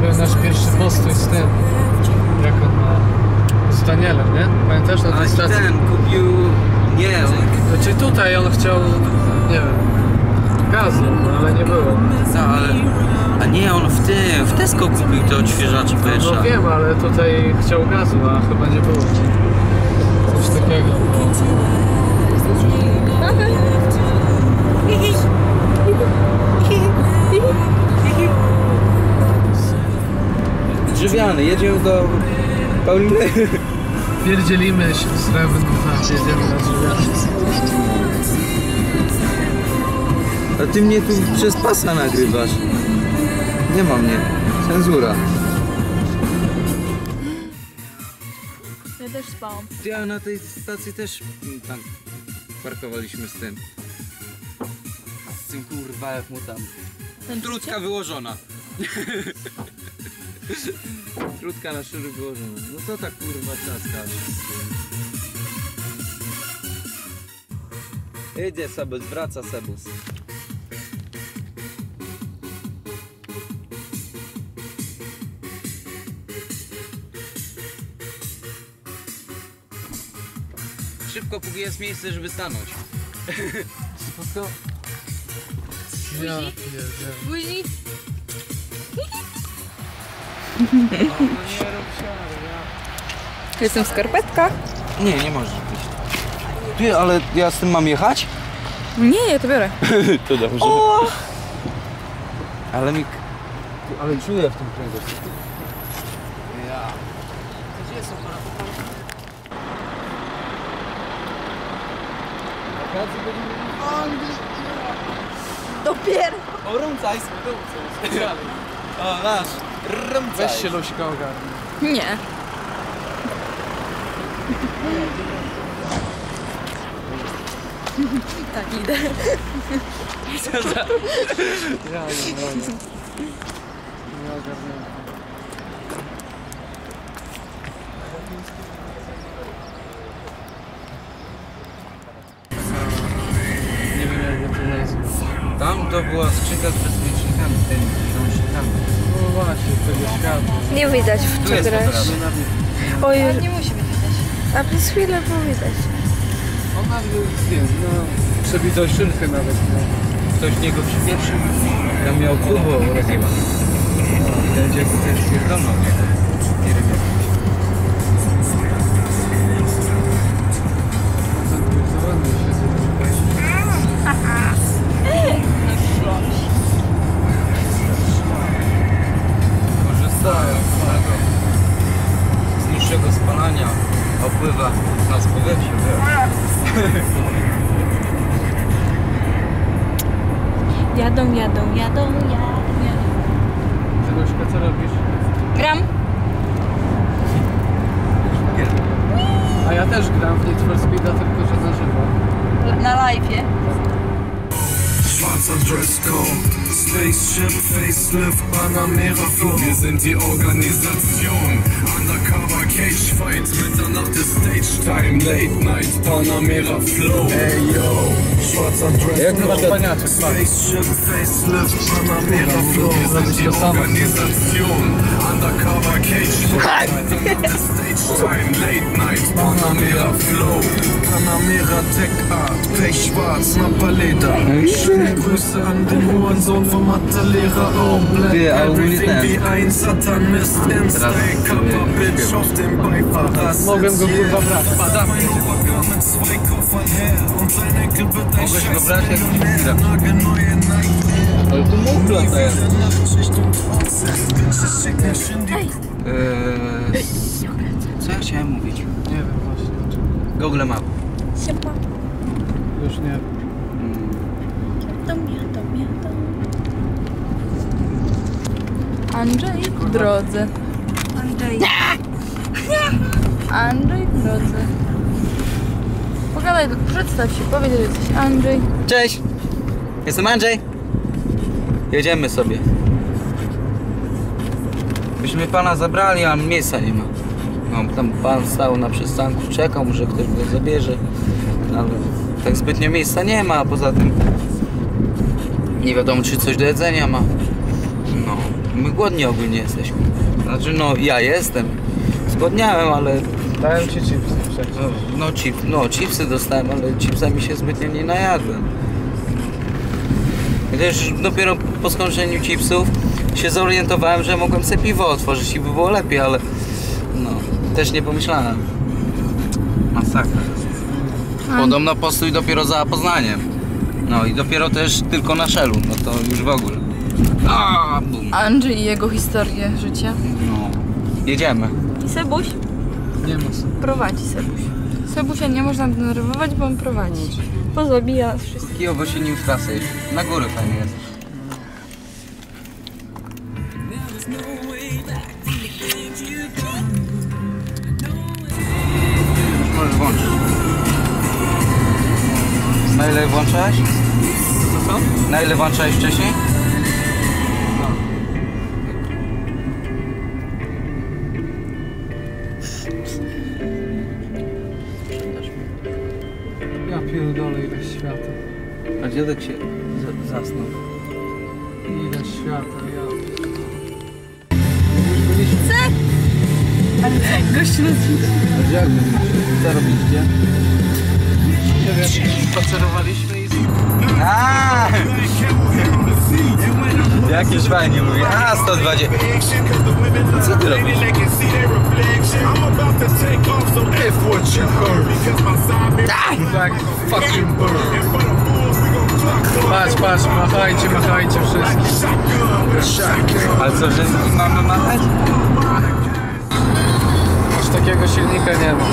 był nasz pierwszy postój z tym. Jak on ma... Z Danielem, nie? Pamiętasz na A tej stacji? ten kupił... Nie, on... Znaczy tutaj on chciał, nie wiem, gazu, no ale nie było. Co, ale... A nie, on w tym, w Tesco kupił te odświeżacze powietrza. No wiem, ale tutaj chciał gazu, a chyba nie było. Coś takiego. Drzewiany, jedziemy do Pauliny. Pierdzielimy się z tak, jedziemy na. A ty mnie tu przez pasa nagrywasz. Nie ma mnie. Cenzura. Ja też spałam. Ty, a na tej stacji też mm, tam parkowaliśmy z tym. Z tym kurwa jak mu tam. Ten Trutka wyłożona. Trutka na szyry wyłożona. No co tak kurwa czaskasz? Jedzie Sebus, wraca Sebus. Szybko, póki jest miejsce, żeby stanąć. Spoko. Ja pierdzielę. Później Jestem w skarpetkach. Nie, nie możesz być. Ty, ale ja z tym mam jechać? Nie, ja to biorę. To dobrze. Ale mi... Ale czuję w tym kręgosłupie. Ja. Gdzie jest Dopiero. O, rumcaj, rumcaj. O, nasz. Rumcaj. Weź się Lusika ogarnij. Nie. Tak idę. Ja nie mogę. Nie ogarniam. Nie wiem jak to nazwać. Tam to była skrzynka z bezpiecznikami. No właśnie, tego świata. Nie widać w Tu co jest grasz. Oj, Nie musi być widać. a przez chwilę było widać. Ona jest, no, przebitą szynkę nawet. No. Ktoś w niego przypieprzył. Ja miał kubło rozjebane. Widać jak też pierdolą, nie? Zaangażowany jadą, jadą, jadą. Zegośka, co robisz? Gram. A ja też gram w Need for Speeda, tylko że na żywo. Na live'ie. Schwarzer Dresscode, Spaceship, Facelift, Panamera Flow. Wir sind die Organisation. Undercover Cage Fight, Mitternacht ist Stage Time, Late Night, Panamera Flow. Ey yo, schwarzer Dresscode, Paniaczek, Spaceship, Facelift, Panamera Flow. Wir sind die Organisation. Undercover Cage Stage Time, Late Night, Panamera Flow. Panamera Tech Art, Pechschwarz, Napaleda. Schöne Grüße an den Hurensohn vom Mathelehrer. Black, Ty, a ogólnie everything ten. wie ein Satanist. Insta, Kappa, Bitch auf dem Beifahrersitz. Mogłem go kurwa brać. Padam. Mein Opa kam mit zwei Koffern her und sein Enkel wird ein Mogłeś go scheiß brać jak Nike. Ale tu schicken Shindy. Eee, co ja chciałem mówić? Nie wiem właśnie o czym. Google Map. Siema. Już nie. Jadą. Andrzej w drodze. Andrzej. Andrzej w drodze. Pogadaj, przedstaw się, powiedz, że jesteś Andrzej. Cześć! Jestem Andrzej. Jedziemy sobie. Byśmy pana zabrali, a miejsca nie ma. No, tam pan stał na przystanku, czekał, może ktoś go zabierze. Ale tak zbytnio miejsca nie ma, a poza tym nie wiadomo, czy coś do jedzenia ma. No. My głodni ogólnie jesteśmy. Znaczy, no ja jestem. Zgłodniałem, ale Dałem ci. No, no, chip, no chipsy dostałem, ale chipsami się zbytnio nie najadłem. Gdyż dopiero po skończeniu chipsów się zorientowałem, że mogłem sobie piwo otworzyć i by było lepiej, ale no, też nie pomyślałem. Masakra. Podobno postój dopiero za Poznaniem. No i dopiero też tylko na szelu, no to już w ogóle. A, bum. Andrzej i jego historię życia. No. Jedziemy. I Sebuś Nie ma co. prowadzi Sebuś. Sebusia nie można denerwować, bo on prowadzi. Pozabija nas wszystkich. Kijowo się nim trasy jeździ. Na górę fajnie jest. Już możesz włączyć. Na ile włączałeś? Co co? Na ile włączałeś wcześniej? Ja pierdolę ile świata. A dziadek się za- zasnął. Ile świata, ja... Gościu nas A jak co robiliście? Nie wiem, spacerowaliśmy i... A! Jakieś fajnie mówi. A, 120. Co ty robisz? Tak, fucking. Patrz, patrz, machajcie, machajcie wszyscy. Ale co, że mamy machać? Aż takiego silnika nie ma.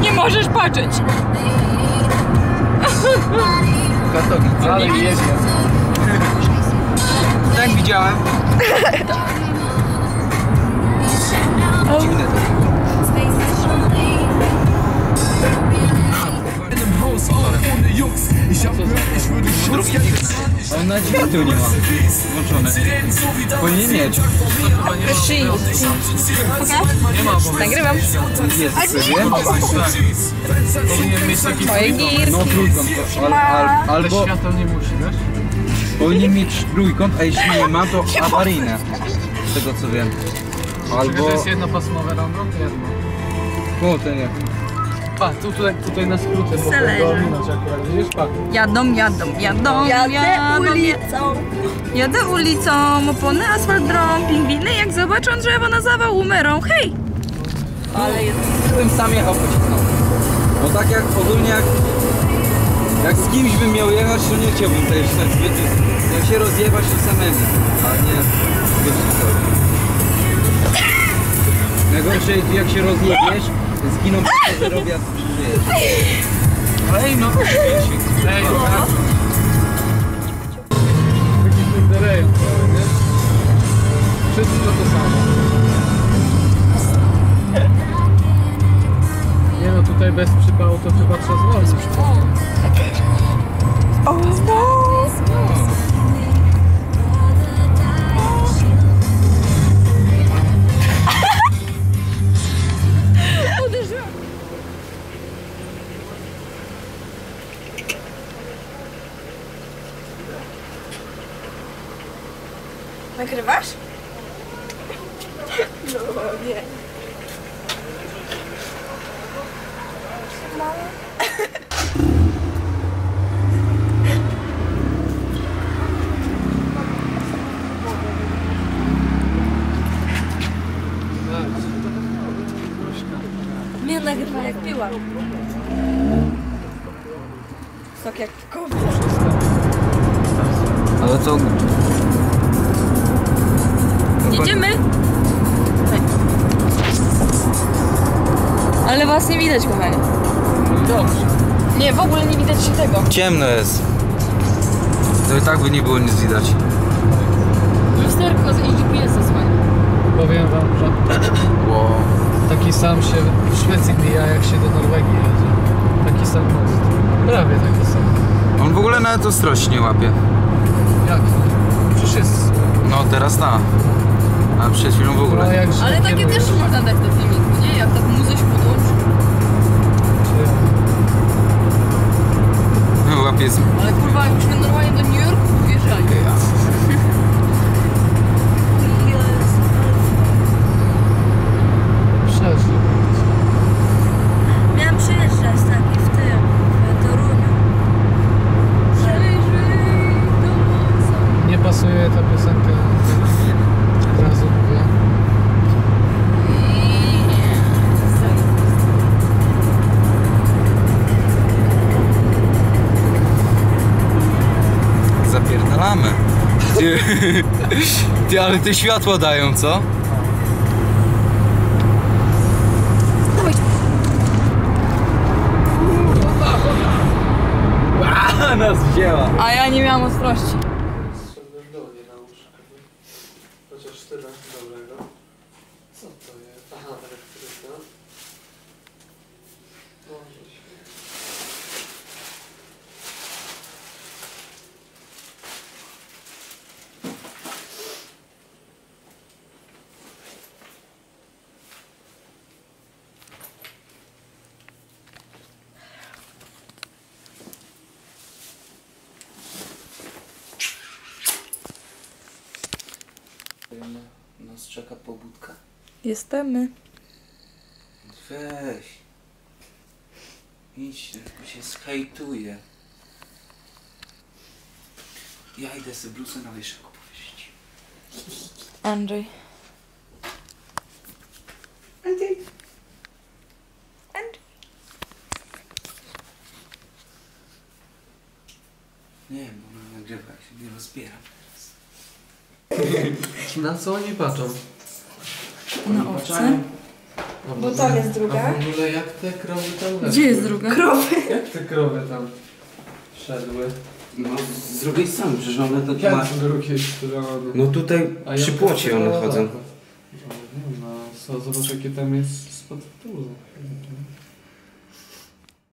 Nie możesz patrzeć. Katowice. Ale jedzie. Tak widziałem. Dziwne to. Drugi On na dźwięku nie ma włączone. Powinien mieć. Nie ma. Nagrywam. Jest sobie. Powinien mieć taki Moje gir. No trójkąt. Al, al, Ale albo światło nie musi, wiesz? powinien mieć trójkąt, a jeśli nie ma, to awaryjne. Z tego co wiem. Albo... Albo... To jest jednopasmowe rondo? Jedno. O, ten jak. Pa, tu, tutaj, tutaj na skróty, bo Zależy. to akurat, widzisz? Pa. Jadą, jadą, jadą, jadą. ulicą. Jadę ulicą, opony, asfalt drą, pingwiny jak zobaczą drzewo na zawał umerą. Hej! Ale jest... Tym sam jechał pocisnął. Bo tak jak ogólnie jak... Jak z kimś bym miał jechać, to nie chciałbym też tak zbyt... Jak się rozjebać, to samemu. A nie... Najgorsze jest jak się rozjebiesz, zginą pasażerowie, a ty przeżyjesz. Ej no, Ej, tak. Taki kurde rejon cały, nie? Wszystko to samo. Nie no, tutaj bez przypału to chyba trzeba zwolnić. Nagrywasz? Mnie nagrywa jak piła. Sok jak w kowie. Ale to... Jedziemy? Ale was nie widać, kochani. Dobrze. Nie, w ogóle nie widać się tego. Ciemno jest. To i tak by nie było nic widać. Lusterko i GPS zasłania. Powiem wam, że Wow. taki sam się w Szwecji mija, jak się do Norwegii jedzie. Taki sam most. Prawie taki sam. On w ogóle nawet ostrości nie łapie. Jak? Przecież jest... No teraz ta. A przed chwilą w No, ogóle. jak Ale takie też można dać do filmiku, nie? Jak tak mu Z... Ale kurwa, jakbyśmy normalnie do New Yorku wjeżdżali. Przeżył. Ty, ale te światła dają, co? A, nas wzięła. A ja nie miałam ostrości. Nas czeka pobudka. Jesteśmy. Weź. Idź, bo się zhejtuje. Ja idę sobie bluzę na wieszaku powiesić. Andrzej. Nie wiem, bo ona nagrywa, się nie rozbieram. Na co oni patrzą? Na owce. Bo tam jest druga. A w ogóle jak te krowy tam weszły? Gdzie jest druga? Krowy. Jak te krowy tam szedły? No, z drugiej strony, przecież one to Jak ma... z drugiej strony? No tutaj A przy płocie one chodzą. lata. O, nie ma. Co, zobacz jakie tam jest spod.